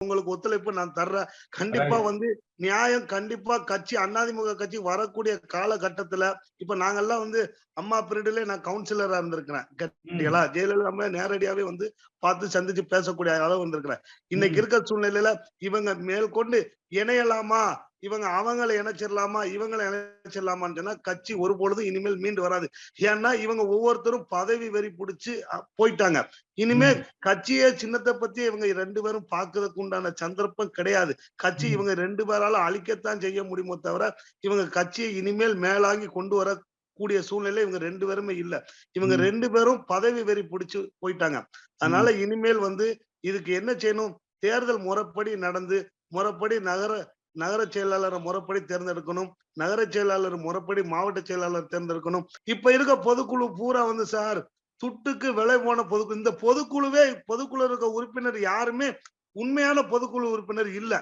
உங்களுக்கு ஒத்துழைப்பு நான் தர்றேன். கண்டிப்பா வந்து நியாயம் கண்டிப்பா கட்சி அதிமுக கட்சி வரக்கூடிய காலகட்டத்துல இப்ப நாங்கெல்லாம் வந்து அம்மா பீரியட்ல நான் கவுன்சிலரா இருந்திருக்கிறேன். கேட்டீங்களா? ஜெயலலிதா அம்மா நேரடியாவே வந்து பார்த்து சந்திச்சு பேசக்கூடிய அளவு வந்திருக்கிறேன் இன்னைக்கு இருக்க சூழ்நிலையில இவங்க மேற்கொண்டு இணையலாமா? இவங்க அவங்களை இணைச்சிடலாமா? இவங்களை இணைச்சிடலாமான்னு சொன்னா கட்சி ஒரு பொழுதும் இனிமேல் மீண்டு வராது. ஏன்னா இவங்க ஒவ்வொருத்தரும் பதவி வெறி பிடிச்சு போயிட்டாங்க. இனிமே கட்சியே சின்னத்தை பத்தி இவங்க ரெண்டு பேரும் பாக்குறதுக்கு உண்டான சந்தர்ப்பம் கிடையாது. கட்சி. இவங்க ரெண்டு பேரால அழிக்கத்தான் செய்ய முடியுமோ தவிர இவங்க கட்சியை இனிமேல் மேலாங்கி கொண்டு வர கூடிய சூழ்நிலை இவங்க ரெண்டு பேருமே இல்ல. இவங்க. ரெண்டு பேரும் பதவி வெறி பிடிச்சு போயிட்டாங்க. அதனால இனிமேல் வந்து இதுக்கு என்ன செய்யணும்? தேர்தல் முறைப்படி நடந்து முறைப்படி நகர நகர செயலாளரை முறைப்படி தேர்ந்தெடுக்கணும். நகர செயலாளர் முறைப்படி மாவட்ட செயலாளர் தேர்ந்தெடுக்கணும். இப்ப இருக்க பொதுக்குழு பூரா வந்து சார் துட்டுக்கு விலை போன பொதுக்குழு இந்த பொதுக்குழுவே பொதுக்குழு இருக்க உறுப்பினர் யாருமே உண்மையான பொதுக்குழு உறுப்பினர் இல்ல.